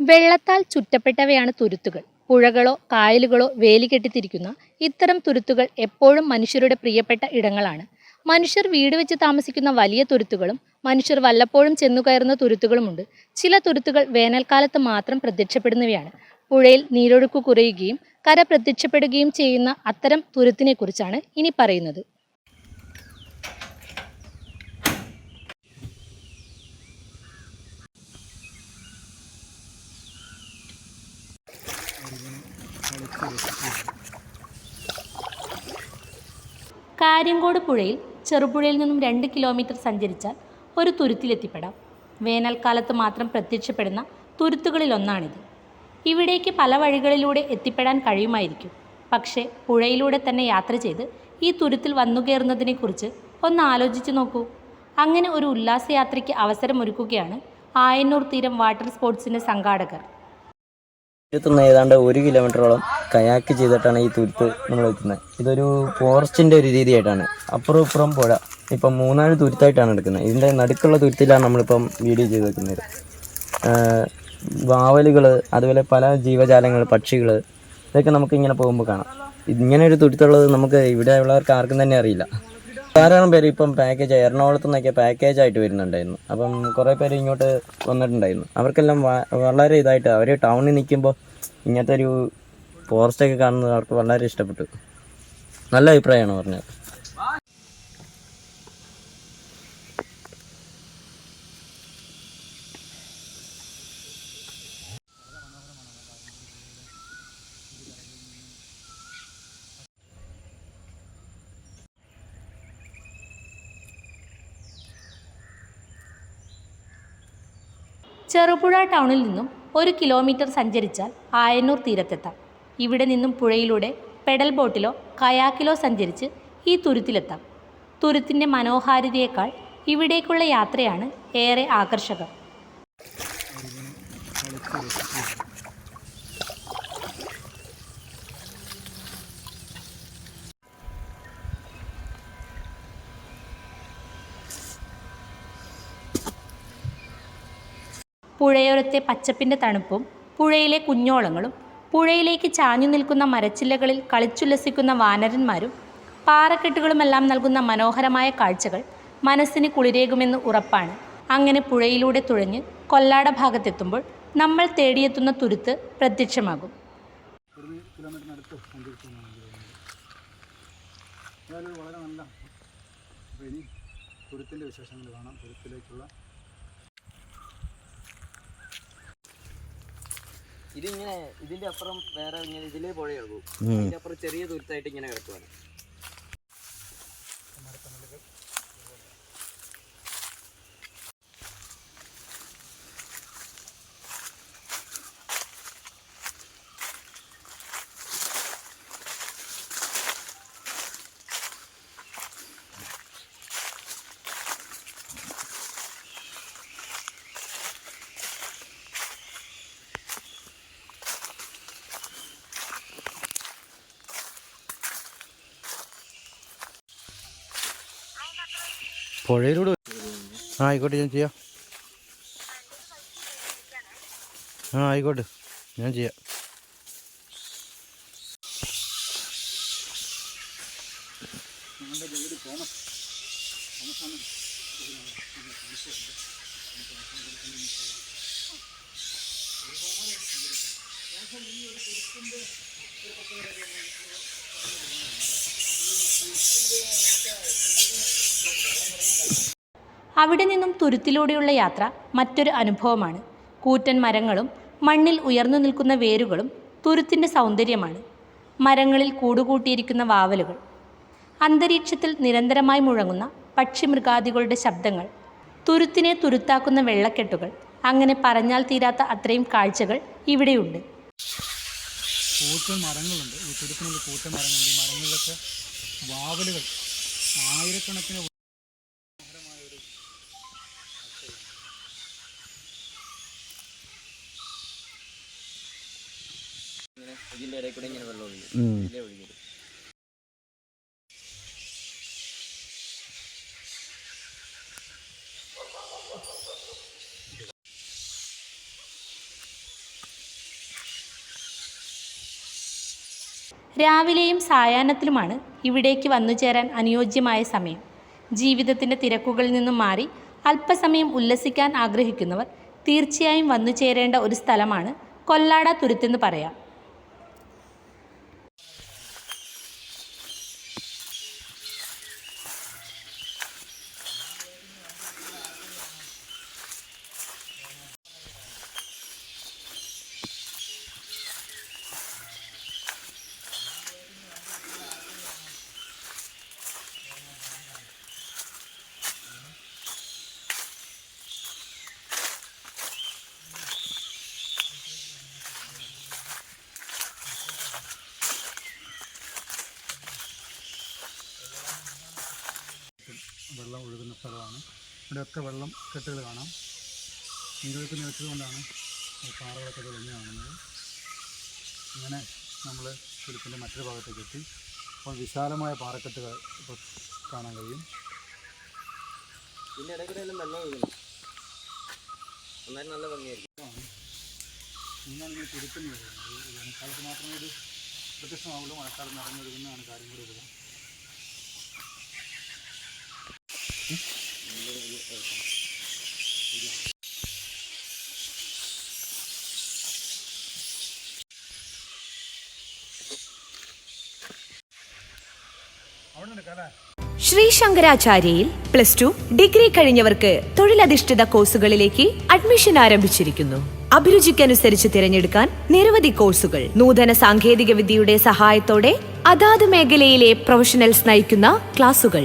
വെള്ളത്താൽ ചുറ്റപ്പെട്ടവയാണ് തുരുത്തുകൾ. പുഴകളോ കായലുകളോ വേലി കെട്ടിത്തിരിക്കുന്ന ഇത്തരം തുരുത്തുകൾ എപ്പോഴും മനുഷ്യരുടെ പ്രിയപ്പെട്ട ഇടങ്ങളാണ്. മനുഷ്യർ വീട് വെച്ച് താമസിക്കുന്ന വലിയ തുരുത്തുകളും മനുഷ്യർ വല്ലപ്പോഴും ചെന്നുകയറുന്ന തുരുത്തുകളുമുണ്ട്. ചില തുരുത്തുകൾ വേനൽക്കാലത്ത് മാത്രം പ്രത്യക്ഷപ്പെടുന്നവയാണ്. പുഴയിൽ നീരൊഴുക്ക് കുറയുകയും കര പ്രത്യക്ഷപ്പെടുകയും ചെയ്യുന്ന അത്തരം തുരുത്തിനെക്കുറിച്ചാണ് ഇനി പറയുന്നത്. കാര്യങ്കോട് പുഴയിൽ ചെറുപുഴയിൽ നിന്നും രണ്ട് കിലോമീറ്റർ സഞ്ചരിച്ചാൽ ഒരു തുരുത്തിലെത്തിപ്പെടാം. വേനൽക്കാലത്ത് മാത്രം പ്രത്യക്ഷപ്പെടുന്ന തുരുത്തുകളിലൊന്നാണിത്. ഇവിടേക്ക് പല വഴികളിലൂടെ എത്തിപ്പെടാൻ കഴിയുമായിരിക്കും. പക്ഷേ പുഴയിലൂടെ തന്നെ യാത്ര ചെയ്ത് ഈ തുരുത്തിൽ വന്നുകയറുന്നതിനെക്കുറിച്ച് ഒന്ന് ആലോചിച്ച് നോക്കൂ. അങ്ങനെ ഒരു ഉല്ലാസയാത്രയ്ക്ക് അവസരമൊരുക്കുകയാണ് ആയന്നൂർ തീരം വാട്ടർ സ്പോർട്സിന്റെ സംഘാടകർ. തീരത്തുനിന്ന് ഏതാണ്ട് ഒരു കിലോമീറ്ററോളം കയാക്ക് ചെയ്തിട്ടാണ് ഈ തുരുത്ത് നമ്മൾ എത്തുന്നത്. ഇതൊരു ഫോറസ്റ്റിന്റെ ഒരു രീതിയായിട്ടാണ്. അപ്പുറം ഇപ്പുറം പുഴ. ഇപ്പം മൂന്നാൽ തുരുത്തായിട്ടാണ് എടുക്കുന്നത്. ഇതിന്റെ നടുക്കുള്ള തുരുത്തിലാണ് നമ്മളിപ്പം വീഡിയോ ചെയ്ത് വെക്കുന്നത്. വാവലുകൾ അതുപോലെ പല ജീവജാലങ്ങൾ പക്ഷികൾ ഇതൊക്കെ നമുക്ക് ഇങ്ങനെ പോകുമ്പോൾ കാണാം. ഇങ്ങനെ ഒരു തുരുത്തുള്ളത് നമുക്ക് ഇവിടെ ഉള്ളവർക്ക് ആർക്കും തന്നെ അറിയില്ല. ധാരാളം പേര് ഇപ്പം പാക്കേജ് എറണാകുളത്ത് നിന്നൊക്കെ പാക്കേജ് ആയിട്ട് വരുന്നുണ്ടായിരുന്നു. അപ്പം കുറേ പേര് ഇങ്ങോട്ട് വന്നിട്ടുണ്ടായിരുന്നു. അവർക്കെല്ലാം വളരെ ഇതായിട്ട് അവർ ടൗണിൽ നിൽക്കുമ്പോൾ ഇങ്ങനത്തെ ഒരു ഫോറസ്റ്റൊക്കെ കാണുന്നത് അവർക്ക് വളരെ ഇഷ്ടപ്പെട്ടു. നല്ല അഭിപ്രായമാണ് പറഞ്ഞത്. ചെറുപുഴ ടൗണിൽ നിന്നും ഒരു കിലോമീറ്റർ സഞ്ചരിച്ചാൽ ആയന്നൂർ തീരത്തെത്താം. ഇവിടെ നിന്നും പുഴയിലൂടെ പെഡൽ ബോട്ടിലോ കയാക്കിലോ സഞ്ചരിച്ച് ഈ തുരുത്തിലെത്താം. തുരുത്തിന്റെ മനോഹാരിതയേക്കാൾ ഇവിടേക്കുള്ള യാത്രയാണ് ഏറെ ആകർഷകം. പുഴയോരത്തെ പച്ചപ്പിന്റെ തണുപ്പും പുഴയിലെ കുഞ്ഞോളങ്ങളും പുഴയിലേക്ക് ചാഞ്ഞു നിൽക്കുന്ന മരച്ചില്ലകളിൽ കളിച്ചുല്ലസിക്കുന്ന വാനരന്മാരും പാറക്കെട്ടുകളുമെല്ലാം നൽകുന്ന മനോഹരമായ കാഴ്ചകൾ മനസ്സിന് കുളിരേകുമെന്ന് ഉറപ്പാണ്. അങ്ങനെ പുഴയിലൂടെ തുഴഞ്ഞ് കൊല്ലാട ഭാഗത്തെത്തുമ്പോൾ നമ്മൾ തേടിയെത്തുന്ന തുരുത്ത് പ്രത്യക്ഷമാകും. വളരെ നല്ല ഇനി തുരുത്തിന്റെ വിശേഷങ്ങൾ കാണാം. തുരുത്തിലേക്കുള്ള ഇതിങ്ങനെ ഇതിന്റെ അപ്പുറം വേറെ ഇങ്ങനെ ഇതിലേ പുഴയുള്ളൂ ഇതിന്റെ അപ്പുറം ചെറിയ തുരുത്തായിട്ട് ഇങ്ങനെ കിടക്കുവാണ്. പുഴയിലൂടെ ആ ആയിക്കോട്ടെ ഞാൻ ചെയ്യാം. ആ ആയിക്കോട്ടെ ഞാൻ ചെയ്യാം. അവിടെ നിന്നും തുരുത്തിലൂടെയുള്ള യാത്ര മറ്റൊരു അനുഭവമാണ്. കൂറ്റൻ മരങ്ങളും മണ്ണിൽ ഉയർന്നു നിൽക്കുന്ന വേരുകളും തുരുത്തിന്റെ സൗന്ദര്യമാണ്. മരങ്ങളിൽ കൂടുകൂട്ടിയിരിക്കുന്ന വാവലുകൾ. അന്തരീക്ഷത്തിൽ നിരന്തരമായി മുഴങ്ങുന്ന പക്ഷിമൃഗാദികളുടെ ശബ്ദങ്ങൾ. തുരുത്തിനെ തുരുത്താക്കുന്ന വെള്ളക്കെട്ടുകൾ. അങ്ങനെ പറഞ്ഞാൽ തീരാത്ത അത്രയും കാഴ്ചകൾ ഇവിടെയുണ്ട്. കൂറ്റൻ മരങ്ങളുണ്ട്. ഈ തുരുത്തിനുള്ള കൂറ്റൻ മരങ്ങളുണ്ട്. മരങ്ങളിലൊക്കെ വാവലുകൾ. ആയിരക്കണക്കിന് രാവിലെയും സായാഹ്നത്തിലുമാണ് ഇവിടേക്ക് വന്നു ചേരാൻ അനുയോജ്യമായ സമയം. ജീവിതത്തിന്റെ തിരക്കുകളിൽ നിന്നും മാറി അല്പസമയം ഉല്ലസിക്കാൻ ആഗ്രഹിക്കുന്നവർ തീർച്ചയായും വന്നു ചേരേണ്ട ഒരു സ്ഥലമാണ് കൊല്ലാട തുരുത്തെന്ന് പറയാം. വെള്ളം ഒഴുകുന്ന സ്ഥലമാണ്. ഇവിടെയൊക്കെ വെള്ളം കെട്ടുകൾ കാണാം. നീരൊഴുക്ക് നിലച്ചതുകൊണ്ടാണ് പാറകളൊക്കെ തെളിഞ്ഞ് കാണുന്നത്. ഇങ്ങനെ നമ്മൾ തുരുത്തിന്റെ മറ്റൊരു ഭാഗത്തേക്ക് എത്തി. അപ്പോൾ വിശാലമായ പാറക്കെട്ടുകൾ ഇപ്പോൾ കാണാൻ കഴിയും. ഇതിന്റെ ഇടയ്ക്കിടെയെല്ലാം വെള്ളം ഒഴുകുന്നു. എന്നാലും നല്ല ഭംഗിയായിരിക്കും. ഇന്നാണ് ഇങ്ങനെ തുരുത്തെന്ന് പറയുന്നത് വേനൽക്കാലത്ത് മാത്രമേ ഇത് പ്രത്യക്ഷമാവുള്ളൂ. മഴക്കാലം നിറഞ്ഞൊഴുകുന്നതാണ് കാര്യം കൂടി വരിക അവിടെ നിന്ന് കല ശ്രീ ശങ്കരാചാര്യയിൽ പ്ലസ് ടു ഡിഗ്രി കഴിഞ്ഞവർക്ക് തൊഴിലധിഷ്ഠിത കോഴ്സുകളിലേക്ക് അഡ്മിഷൻ ആരംഭിച്ചിരിക്കുന്നു. അഭിരുചിക്കനുസരിച്ച് തിരഞ്ഞെടുക്കാൻ നിരവധി കോഴ്സുകൾ. നൂതന സാങ്കേതിക വിദ്യയുടെ സഹായത്തോടെ അതാത് മേഖലയിലെ പ്രൊഫഷണൽസ് നയിക്കുന്ന ക്ലാസുകൾ.